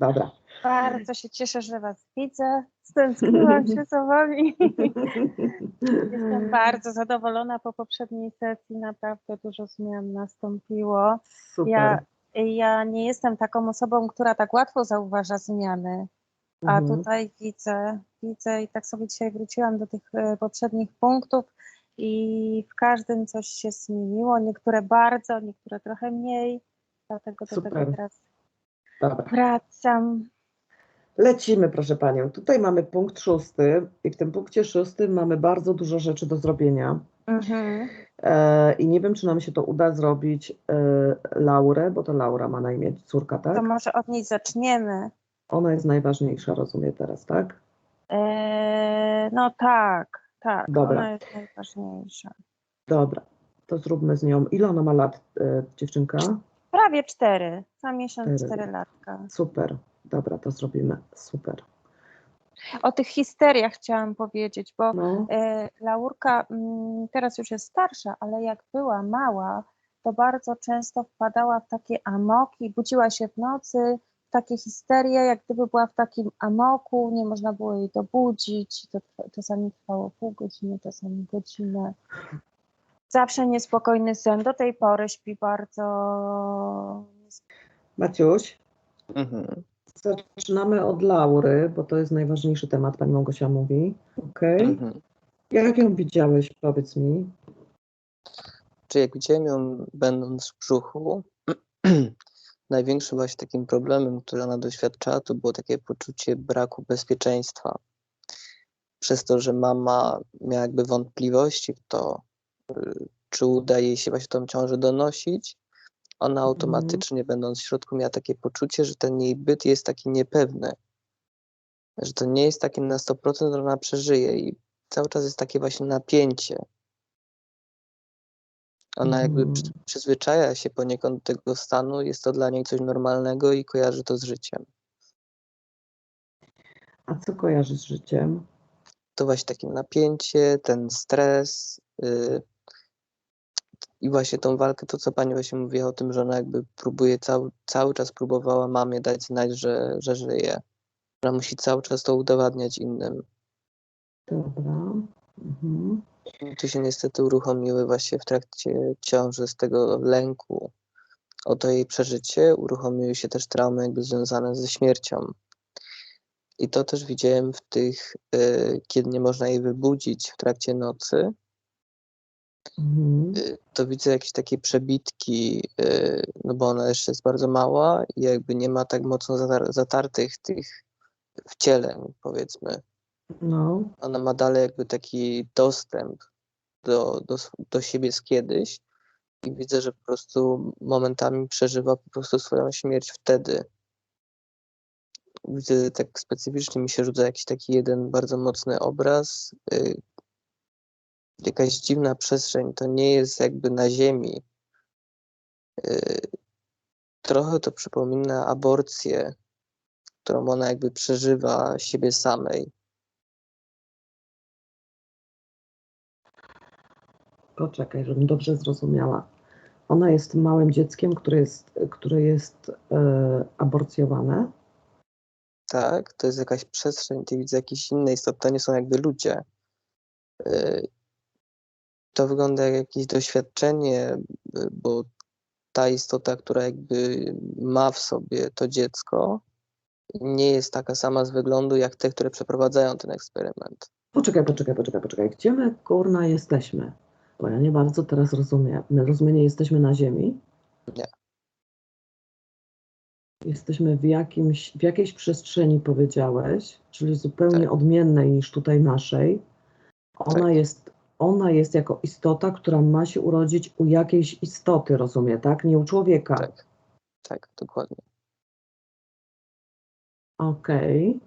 Dobra. Bardzo się cieszę, że Was widzę. Stęskniłam się za Wami. Jestem bardzo zadowolona po poprzedniej sesji. Naprawdę dużo zmian nastąpiło. Super. Ja, ja nie jestem taką osobą, która tak łatwo zauważa zmiany. A Mhm. tutaj widzę, widzę i tak sobie dzisiaj wróciłam do tych e, poprzednich punktów i w każdym coś się zmieniło. Niektóre bardzo, niektóre trochę mniej. Dlatego do Super. tego teraz Dobra. wracam. Lecimy, proszę Panią. Tutaj mamy punkt szósty i w tym punkcie szóstym mamy bardzo dużo rzeczy do zrobienia. Mhm. E, I nie wiem, czy nam się to uda zrobić e, Laurę, bo to Laura ma na imię córka, tak? To może od niej zaczniemy. Ona jest najważniejsza, rozumiem teraz, tak? Eee, no tak, tak. Dobra. Ona jest najważniejsza. Dobra, to zróbmy z nią. Ile ona ma lat, e, dziewczynka? Prawie cztery. Za miesiąc Cztery. cztery latka. Super. Dobra, to zrobimy. Super. O tych histeriach chciałam powiedzieć, bo No, e, Laurka mm, teraz już jest starsza, ale jak była mała, to bardzo często wpadała w takie amoki, budziła się w nocy, w takie histerie, jak gdyby była w takim amoku, nie można było jej dobudzić, to czasami trwało pół godziny, czasami godzinę. Zawsze niespokojny sen, do tej pory śpi bardzo Maciuś, Mhm. zaczynamy od Laury, bo to jest najważniejszy temat, Pani Małgosia mówi. Okej. Mhm. Jak ją widziałeś, powiedz mi? Czy jak widziałem ją będąc w brzuchu, największym właśnie takim problemem, który ona doświadczała, to było takie poczucie braku bezpieczeństwa. Przez to, że mama miała jakby wątpliwości w to, czy uda jej się właśnie tą ciążę donosić, ona automatycznie, będąc w środku, miała takie poczucie, że ten jej byt jest taki niepewny, że to nie jest takie na 100%, że ona przeżyje i cały czas jest takie właśnie napięcie. Ona jakby Mhm. przy- przyzwyczaja się poniekąd do tego stanu, jest to dla niej coś normalnego i kojarzy to z życiem. A co kojarzysz z życiem? To właśnie takie napięcie, ten stres yy, i właśnie tą walkę, to co pani właśnie mówiła o tym, że ona jakby próbuje cały, cały czas próbowała mamie dać znać, że, że żyje. Ona musi cały czas to udowadniać innym. Dobra. Mhm. Tu się niestety uruchomiły właśnie w trakcie ciąży z tego lęku o to jej przeżycie, uruchomiły się też traumy jakby związane ze śmiercią. I to też widziałem w tych, y, kiedy nie można jej wybudzić w trakcie nocy, Mhm. y, to widzę jakieś takie przebitki, y, no bo ona jeszcze jest bardzo mała i jakby nie ma tak mocno zatar- zatartych tych wcieleń, powiedzmy. No. ona ma dalej jakby taki dostęp do, do, do siebie z kiedyś i widzę, że po prostu momentami przeżywa po prostu swoją śmierć wtedy. Widzę tak specyficznie mi się rzuca jakiś taki jeden bardzo mocny obraz. y, Jakaś dziwna przestrzeń, to nie jest jakby na ziemi. Y, Trochę to przypomina aborcję, którą ona jakby przeżywa siebie samej. Poczekaj, żebym dobrze zrozumiała. Ona jest małym dzieckiem, które jest, które jest e, aborcjowane. Tak, to jest jakaś przestrzeń, ty widzę jakieś inne istoty, to nie są jakby ludzie. To wygląda jak jakieś doświadczenie, y, bo ta istota, która jakby ma w sobie to dziecko, nie jest taka sama z wyglądu jak te, które przeprowadzają ten eksperyment. Poczekaj, poczekaj, poczekaj, poczekaj. Gdzie my kurna jesteśmy? Bo ja nie bardzo teraz rozumiem. My rozumiem, nie jesteśmy na Ziemi? Nie. Jesteśmy w, jakimś, w jakiejś przestrzeni, powiedziałeś, czyli zupełnie Tak. odmiennej niż tutaj naszej. Ona, Tak. jest, ona jest jako istota, która ma się urodzić u jakiejś istoty, rozumiem, tak? Nie u człowieka. Tak, tak, dokładnie. Okej.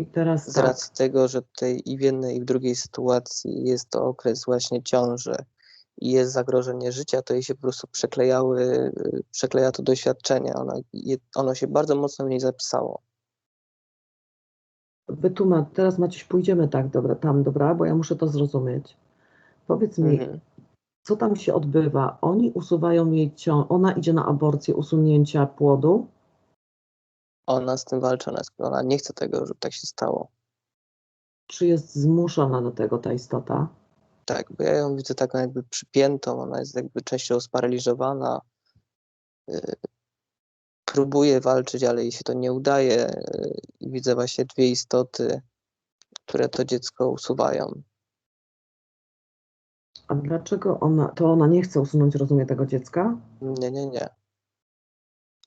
I teraz Z tak. racji tego, że tutaj i w jednej, i w drugiej sytuacji jest to okres właśnie ciąży i jest zagrożenie życia, to jej się po prostu przeklejały, y, przekleja to doświadczenie. Ona, je, ono się bardzo mocno w niej zapisało. Wytłumacz, teraz Maciuś, pójdziemy tak, dobra, tam, dobra, bo ja muszę to zrozumieć. Powiedz mi, Mhm. co tam się odbywa? Oni usuwają jej ciążę, ona idzie na aborcję usunięcia płodu? Ona z tym walczy, ona, nie chce tego, żeby tak się stało. Czy jest zmuszona do tego ta istota? Tak, bo ja ją widzę taką jakby przypiętą, ona jest jakby częściowo sparaliżowana. y, Próbuje walczyć, ale jej się to nie udaje. y, widzę właśnie dwie istoty, które to dziecko usuwają. A dlaczego ona, to ona nie chce usunąć, rozumie, tego dziecka? Nie, nie, nie.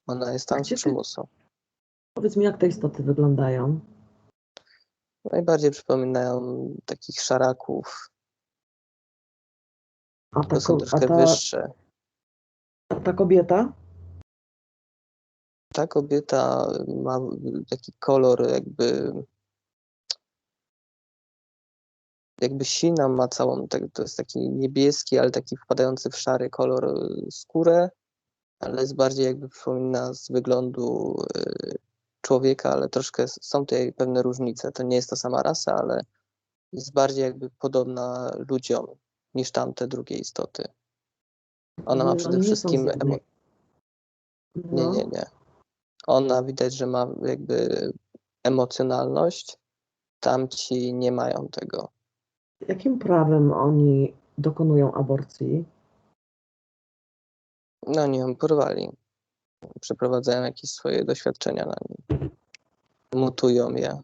Ona jest tam z przymusu. Powiedz mi, jak te istoty wyglądają? Najbardziej przypominają takich szaraków, A ta, to są ko- a troszkę ta, wyższe. a ta kobieta? Ta kobieta ma taki kolor jakby jakby sina ma całą, to jest taki niebieski, ale taki wpadający w szary kolor y, skórę, ale jest bardziej jakby przypomina z wyglądu y, człowieka, ale troszkę są tutaj pewne różnice. To nie jest ta sama rasa, ale jest bardziej jakby podobna ludziom niż tamte drugie istoty. Ona ma No, przede wszystkim z jednej- emo- Nie, No. nie, nie. Ona widać, że ma jakby emocjonalność. Tamci nie mają tego. Jakim prawem oni dokonują aborcji? No nie ją porwali. Przeprowadzają jakieś swoje doświadczenia na nim. Mutują je.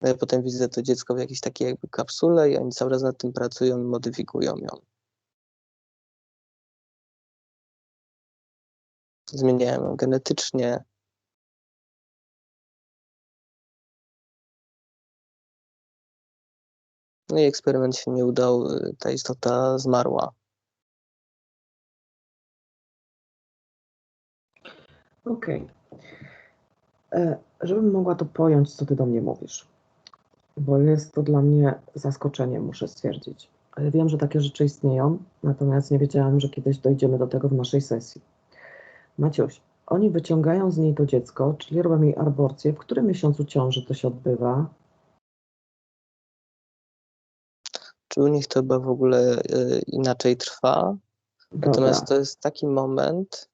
No potem widzę to dziecko w jakiejś takiej jakby kapsule i oni cały czas nad tym pracują i modyfikują ją. Zmieniają ją genetycznie. No i eksperyment się nie udał, y, ta istota zmarła. Okej. E, Żebym mogła to pojąć, co ty do mnie mówisz, bo jest to dla mnie zaskoczenie, muszę stwierdzić. Ale Wiem, że takie rzeczy istnieją, natomiast nie wiedziałam, że kiedyś dojdziemy do tego w naszej sesji. Maciuś, oni wyciągają z niej to dziecko, czyli robią jej aborcję. W którym miesiącu ciąży to się odbywa? Czy u nich to chyba w ogóle y, inaczej trwa? Dobra, Natomiast to jest taki moment,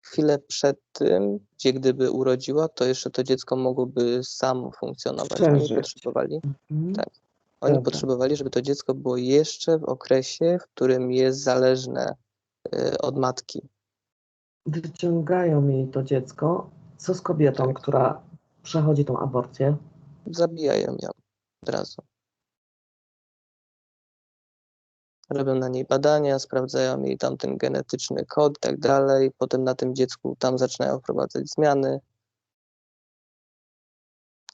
chwilę przed tym, gdzie gdyby urodziła, to jeszcze to dziecko mogłoby samo funkcjonować. Oni potrzebowali, Mhm. tak. oni Dobra. potrzebowali, żeby to dziecko było jeszcze w okresie, w którym jest zależne y, od matki. Wyciągają jej to dziecko. Co z kobietą, Tak. która przechodzi tą aborcję? Zabijają ją od razu. Robią na niej badania, sprawdzają jej tam ten genetyczny kod i tak dalej. Potem na tym dziecku tam zaczynają wprowadzać zmiany.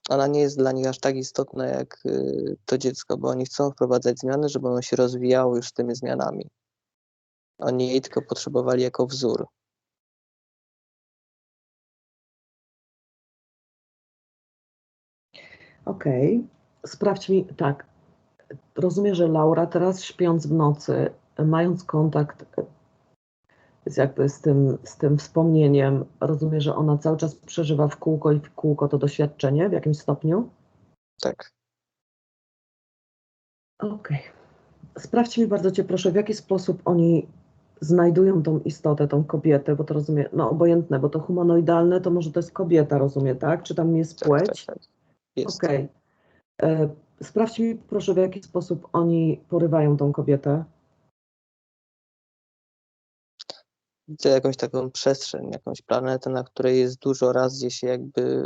Ona nie jest dla nich aż tak istotna jak y, to dziecko, bo oni chcą wprowadzać zmiany, żeby ono się rozwijało już z tymi zmianami. Oni jej tylko potrzebowali jako wzór. Okej. Sprawdź mi, tak. Rozumiem, że Laura teraz śpiąc w nocy, mając kontakt z jakby z tym, z tym wspomnieniem, rozumiem, że ona cały czas przeżywa w kółko i w kółko to doświadczenie w jakimś stopniu? Tak. Okej. Sprawdź mi bardzo Cię proszę, w jaki sposób oni znajdują tą istotę, tą kobietę, bo to rozumiem, no obojętne, bo to humanoidalne, to może to jest kobieta, rozumiem, tak? Czy tam jest Tak, płeć? tak, tak. Okej. E, Sprawdź mi proszę, w jaki sposób oni porywają tą kobietę. Widzę jakąś taką przestrzeń, jakąś planetę, na której jest dużo raz, gdzie się jakby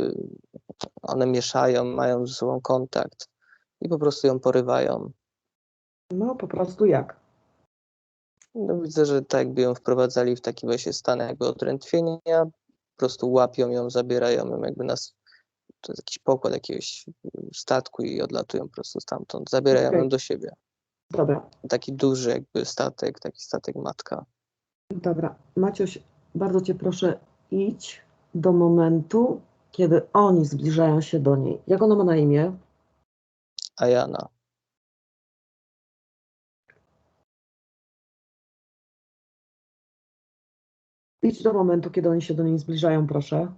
one mieszają, mają ze sobą kontakt i po prostu ją porywają. No, po prostu jak? No, widzę, że tak jakby ją wprowadzali w taki właśnie stan jakby odrętwienia, po prostu łapią ją, zabierają ją jakby nas, to jest jakiś pokład jakiegoś statku i odlatują po prostu stamtąd, zabierają Okej. ją do siebie. Dobra, Taki duży jakby statek, taki statek matka. dobra. Maciuś, bardzo Cię proszę, idź do momentu, kiedy oni zbliżają się do niej. Jak ona ma na imię? A Jana, Idź do momentu, kiedy oni się do niej zbliżają, proszę.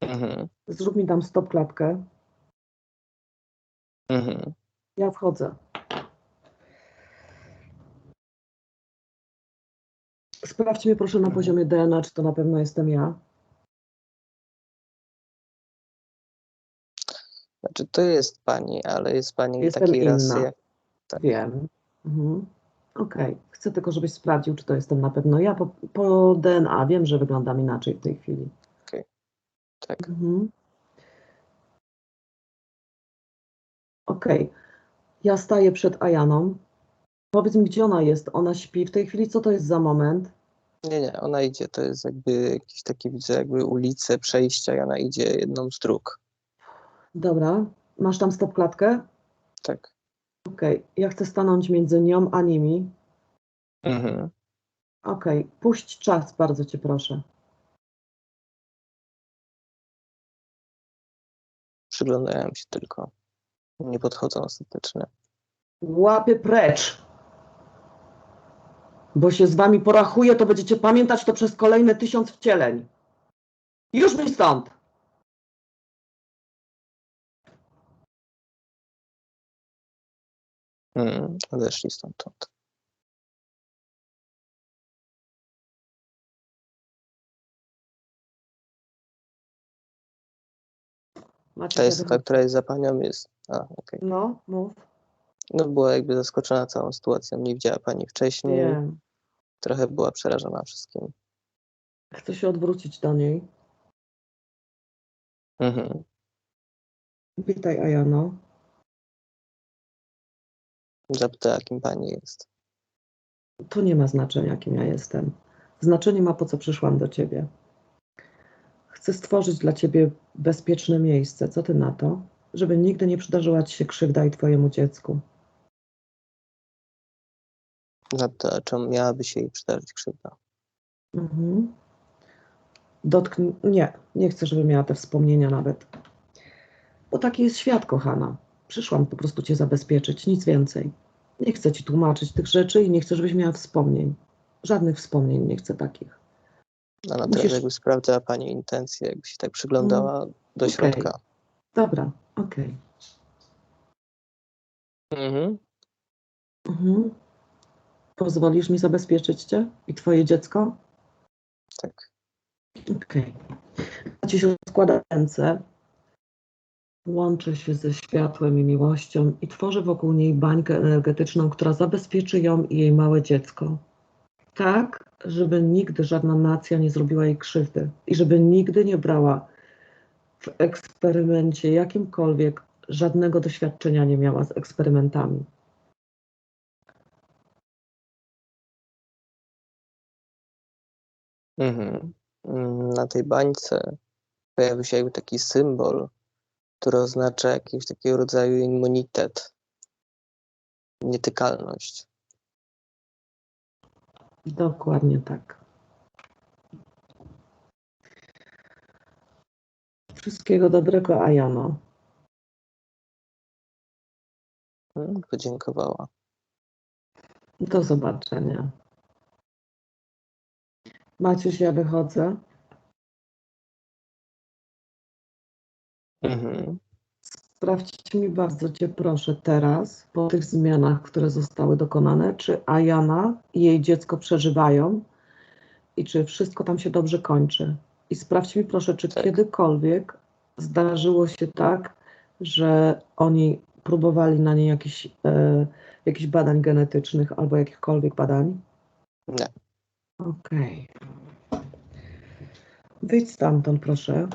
Mhm, Zrób mi tam stop klatkę. mhm. Ja wchodzę. Sprawdź mnie proszę na Mhm. poziomie DNA, czy to na pewno jestem ja. Znaczy, to jest pani, ale jest pani Jestem takiej rasy inna. jak. Tak. Wiem. Mhm. Okej. Chcę tylko, żebyś sprawdził, czy to jestem na pewno ja. Po, po DNA wiem, że wyglądam inaczej w tej chwili. Tak. Mhm. Okej. Ja staję przed Ayaną. Powiedz mi, gdzie ona jest? Ona śpi w tej chwili? Co to jest za moment? Nie, nie, ona idzie, to jest jakby jakiś taki, widzę, jakby ulice, przejścia i ona idzie jedną z dróg. Dobra. Masz tam stopklatkę? Tak. Okej. Ja chcę stanąć między nią a nimi. Mhm. Okej. Puść czas, bardzo cię proszę. Przyglądają się tylko. Nie podchodzą ostatecznie. Łapy precz! Bo się z wami porachuję, to będziecie pamiętać to przez kolejne tysiąc wcieleń. Już mi stąd! Mhm. Odeszli stamtąd. Macie Ta jest taka, która jest za panią, jest. A, okej. No, mów. No była jakby zaskoczona całą sytuacją. Nie widziała pani wcześniej. Nie. Trochę była przerażona wszystkim. Chcę się odwrócić do niej. Mhm. Witaj, Ajano. Zapytała, kim pani jest. To nie ma znaczenia, kim ja jestem. Znaczenie ma, po co przyszłam do ciebie. Chcę stworzyć dla ciebie bezpieczne miejsce. Co ty na to? Żeby nigdy nie przydarzyła ci się krzywda i twojemu dziecku. Zapytała, czemu miałaby się jej przydarzyć krzywda. Mhm. Dotknij. Nie, nie chcę, żeby miała te wspomnienia nawet. Bo taki jest świat, kochana. Przyszłam po prostu cię zabezpieczyć, nic więcej. Nie chcę ci tłumaczyć tych rzeczy i nie chcę, żebyś miała wspomnień. Żadnych wspomnień nie chcę takich. Ona Musisz- teraz jakby sprawdzała pani intencje, jakby się tak przyglądała do okej. środka. Dobra, okej. Mhm. Mhm. Pozwolisz mi zabezpieczyć cię i twoje dziecko? Tak. Okej. Okay. Ci się składa ręce, łączy się ze światłem i miłością i tworzy wokół niej bańkę energetyczną, która zabezpieczy ją i jej małe dziecko. Tak, żeby nigdy żadna nacja nie zrobiła jej krzywdy i żeby nigdy nie brała w eksperymencie jakimkolwiek żadnego doświadczenia nie miała z eksperymentami. Mhm. Mm, Na tej bańce pojawił się jakby taki symbol, który oznacza jakiś takiego rodzaju immunitet, nietykalność. Dokładnie tak. Wszystkiego dobrego, Ajano. Mm, Podziękowała. Do zobaczenia. Maciuś, ja wychodzę. Mhm. Sprawdź mi bardzo Cię proszę teraz, po tych zmianach, które zostały dokonane, czy Ajana i jej dziecko przeżywają i czy wszystko tam się dobrze kończy. I sprawdź mi proszę, czy Tak. kiedykolwiek zdarzyło się tak, że oni próbowali na niej jakichś e, jakichś badań genetycznych albo jakichkolwiek badań. Nie. Okej. Wyjdź stamtąd, proszę.